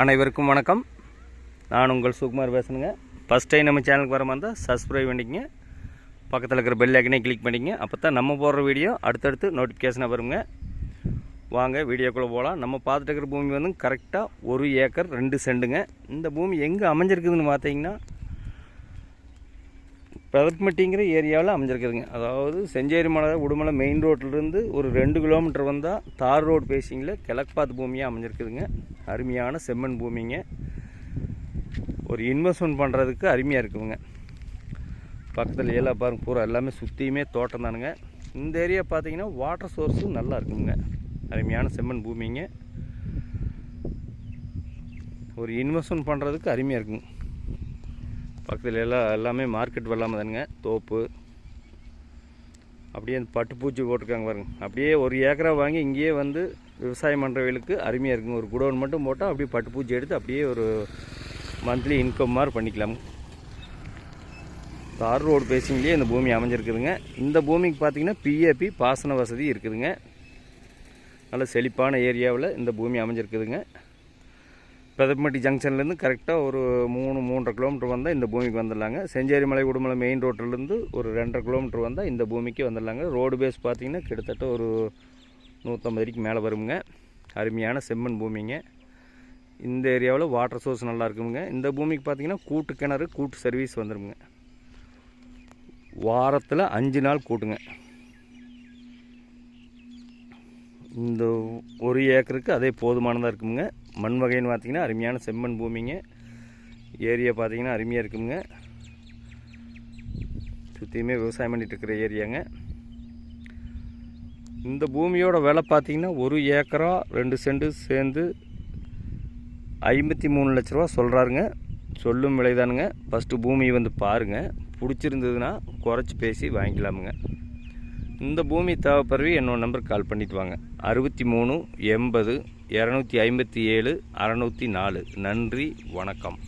அனைவருக்கும் வணக்கம். நான் உங்கள் சுகுமார் பேசுனுங்க. ஃபஸ்ட் டைம் நம்ம சேனலுக்கு வர மாதிரி இருந்தால் சப்ஸ்கிரைப் பண்ணிக்கங்க. பக்கத்தில் இருக்கிற பெல் ஐக்கனே கிளிக் பண்ணிக்கங்க. அப்போ தான் நம்ம போடுற வீடியோ அடுத்தடுத்து நோட்டிஃபிகேஷனாக வருங்க. வாங்க வீடியோக்குள்ளே போகலாம் நம்ம பார்த்துட்டு இருக்கிற பூமி வந்து கரெக்டாக ஒரு ஏக்கர் ரெண்டு செண்டுங்க. இந்த பூமி எங்கே அமைஞ்சிருக்குதுன்னு பார்த்தீங்கன்னா பெதப்பட்டிங்கிற ஏரியாவில் அமைஞ்சிருக்குதுங்க. அதாவது செஞ்சேரி மலை உடுமலை மெயின் ரோட்டிலிருந்து ஒரு ரெண்டு கிலோமீட்டர் வந்தால் தார் ரோடு பேசிங்கில் கிழக்கு பூமியாக அமைஞ்சிருக்குதுங்க. அருமையான செம்மண் பூமிங்க. ஒரு இன்வெஸ்ட்மெண்ட் பண்ணுறதுக்கு அருமையாக இருக்குதுங்க. பக்கத்தில் எல்லாம் பாருங்க பூரா எல்லாமே சுற்றியுமே தோட்டம் தானுங்க. இந்த ஏரியா பார்த்தீங்கன்னா வாட்டர் சோர்ஸும் நல்லா இருக்குங்க. அருமையான செம்மண் பூமிங்க. ஒரு இன்வெஸ்ட்மெண்ட் பண்ணுறதுக்கு அருமையாக இருக்குங்க. பக்கத்தில் எல்லாம் எல்லாமே மார்க்கெட் வெள்ளாமல் தானுங்க. தோப்பு. அப்படியே அந்த பட்டுப்பூச்சி போட்டிருக்காங்க பாருங்க. அப்படியே ஒரு ஏக்கரா வாங்கி இங்கேயே வந்து விவசாயம் பண்ணுறவங்களுக்கு அருமையாக இருக்குங்க. ஒரு குடோன் மட்டும் போட்டால் அப்படியே பட்டுப்பூச்சி எடுத்து அப்படியே ஒரு மந்த்லி இன்கம் மாதிரி பண்ணிக்கலாம். தார் ரோடு பேசிங்லேயே இந்த பூமி அமைஞ்சிருக்குதுங்க. இந்த பூமிக்கு பார்த்தீங்கன்னா பிஏபி பாசன வசதி இருக்குதுங்க. நல்ல செழிப்பான ஏரியாவில் இந்த பூமி அமைஞ்சிருக்குதுங்க. பெதப்பட்டி ஜங்ஷன்லேருந்து கரெக்டாக ஒரு மூணு மூன்றரை கிலோமீட்டர் வந்தால் இந்த பூமிக்கு வந்துடலாங்க. செஞ்சேரி மலை உடுமலை மெயின் ரோட்டிலேருந்து ஒரு ரெண்டரை கிலோமீட்டர் வந்தால் இந்த பூமிக்கு வந்துடலாங்க. ரோடு பேஸ் பார்த்தீங்கன்னா கிட்டத்தட்ட ஒரு நூற்றம்பது அடிக்கு மேலே வருங்க. அருமையான செம்மண் பூமிங்க. இந்த ஏரியாவில் வாட்டர் சோர்ஸ் நல்லா இருக்குங்க. இந்த பூமிக்கு பார்த்தீங்கன்னா கூட்டு கிணறு கூட்டு சர்வீஸ் வந்துடுங்க வாரத்தில் அஞ்சு நாள் கூட்டுங்க. இந்த ஒரு ஏக்கருக்கு அதே போதுமானதாக இருக்குங்க மண் வகைன்னு பார்த்தீங்கன்னா அருமையான செம்மண் பூமிங்க. ஏரியா பார்த்தீங்கன்னா அருமையாக இருக்குங்க சுற்றியுமே விவசாயம் பண்ணிகிட்டு இருக்கிற ஏரியாங்க. இந்த பூமியோட விலை பார்த்தீங்கன்னா ஒரு ஏக்கரா ரெண்டு சென்ட் சேர்ந்து ஐம்பத்தி மூணு லட்ச ரூபா சொல்கிறாருங்க சொல்லும் விலைதானுங்க. ஃபஸ்ட்டு பூமியை வந்து பாருங்கள் பிடிச்சிருந்ததுன்னா குறைச்சி பேசி வாங்கிக்கலாமுங்க. இந்த பூமி தேவைப்படுறவி என்னோட நம்பருக்கு கால் பண்ணிட்டு வாங்க. அறுபத்தி மூணு எண்பது இரநூத்தி ஐம்பத்தி ஏழு அறநூற்றி நாலு. நன்றி வணக்கம்.